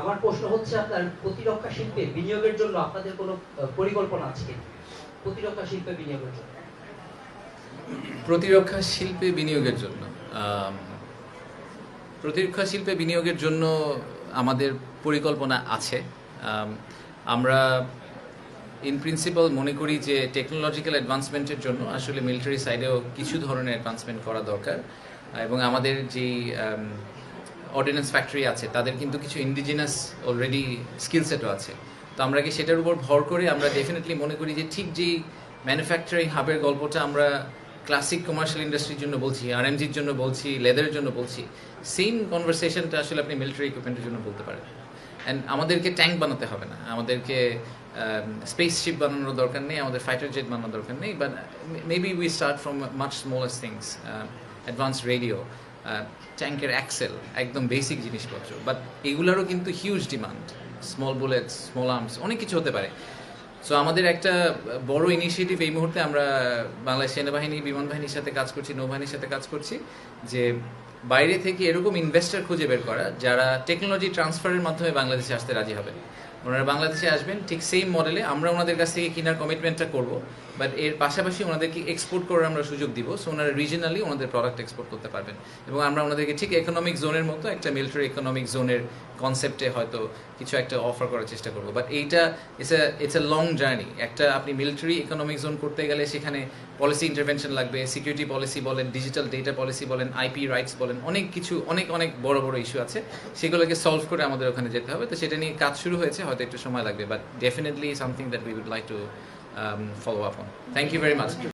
আমার প্রশ্ন হচ্ছে আপনার প্রতিরক্ষা শিল্পে বিনিয়োগের জন্য আপনাদের কোনো পরিকল্পনা আছে কি? প্রতিরক্ষা শিল্পে বিনিয়োগের জন্য। প্রতিরক্ষা শিল্পে বিনিয়োগের জন্য প্রতিরক্ষা শিল্পে বিনিয়োগের জন্য আমাদের পরিকল্পনা আছে। আমরা ইন প্রিন্সিপাল মনে করি যে টেকনোলজিক্যাল অ্যাডভান্সমেন্টের জন্য আসলে মিলিটারি সাইডেও কিছু ধরনের অ্যাডভান্সমেন্ট করা দরকার। এবং আমাদের যে অর্ডিন্যান্স ফ্যাক্টরি আছে, তাদের কিন্তু কিছু ইন্ডিজিনাস অলরেডি স্কিল সেটও আছে। তো আমরা কি সেটার উপর ভর করে আমরা ডেফিনেটলি মনে করি যে ঠিক যেই ম্যানুফ্যাকচারিং হাবের গল্পটা আমরা ক্লাসিক কমার্শিয়াল ইন্ডাস্ট্রির জন্য বলছি আরএমজির জন্য বলছি লেদারের জন্য বলছি সেম কনভারসেশনটা আসলে আপনি মিলিটারি ইকুইপমেন্টের জন্য বলতে পারেন। অ্যান্ড আমাদেরকে ট্যাঙ্ক বানাতে হবে না, আমাদেরকে স্পেস শিপ বানানোর দরকার নেই, আমাদের ফাইটার জেট বানানোর দরকার নেই but maybe we start from much smallest things advance radio ট্যাঙ্কের অ্যাক্সেল একদম বেসিক জিনিসপত্র বাট এগুলোরও কিন্তু huge demand small bullets small arms অনেক কিছু হতে পারে। সো আমাদের একটা বড় ইনিশিয়েটিভ এই মুহূর্তে আমরা বাংলাদেশ সেনাবাহিনী, বিমান বাহিনীর সাথে কাজ করছি, নৌবাহিনীর সাথে কাজ করছি, যে বাইরে থেকে এরকম ইনভেস্টর খুঁজে বের করা, যারা টেকনোলজি ট্রান্সফারের মাধ্যমে বাংলাদেশে আসতে রাজি হবেন। ওনারা বাংলাদেশে আসবেন, ঠিক সেম মডেলে আমরা ওনাদের কাছ থেকে কেনার কমিটমেন্টটা করব বাট এর পাশাপাশি ওনাদেরকে এক্সপোর্ট করার আমরা সুযোগ দিব সো ওনারা রিজনালি ওনাদের প্রোডাক্ট এক্সপোর্ট করতে পারবেন। এবং আমরা ওনাদেরকে ঠিক ইকোনমিক জোনের মতো একটা মিলিটারি ইকোনমিক জোনের কনসেপ্টে হয়তো কিছু একটা অফার করার চেষ্টা করব। বাট এইটা it's a it's a long journey একটা আপনি মিলিটারি ইকোনমিক জোন করতে গেলে সেখানে পলিসি ইন্টারভেনশন লাগবে সিকিউরিটি পলিসি বলেন ডিজিটাল ডেটা পলিসি বলেন আইপি রাইটস বলেন, অনেক কিছু, অনেক অনেক বড় বড় ইস্যু আছে। সেগুলোকে সলভ করে আমাদের ওখানে যেতে হবে। তো সেটা নিয়ে কাজ শুরু হয়েছে হয়তো একটু সময় লাগবে but definitely something that we would like to follow up on thank you very much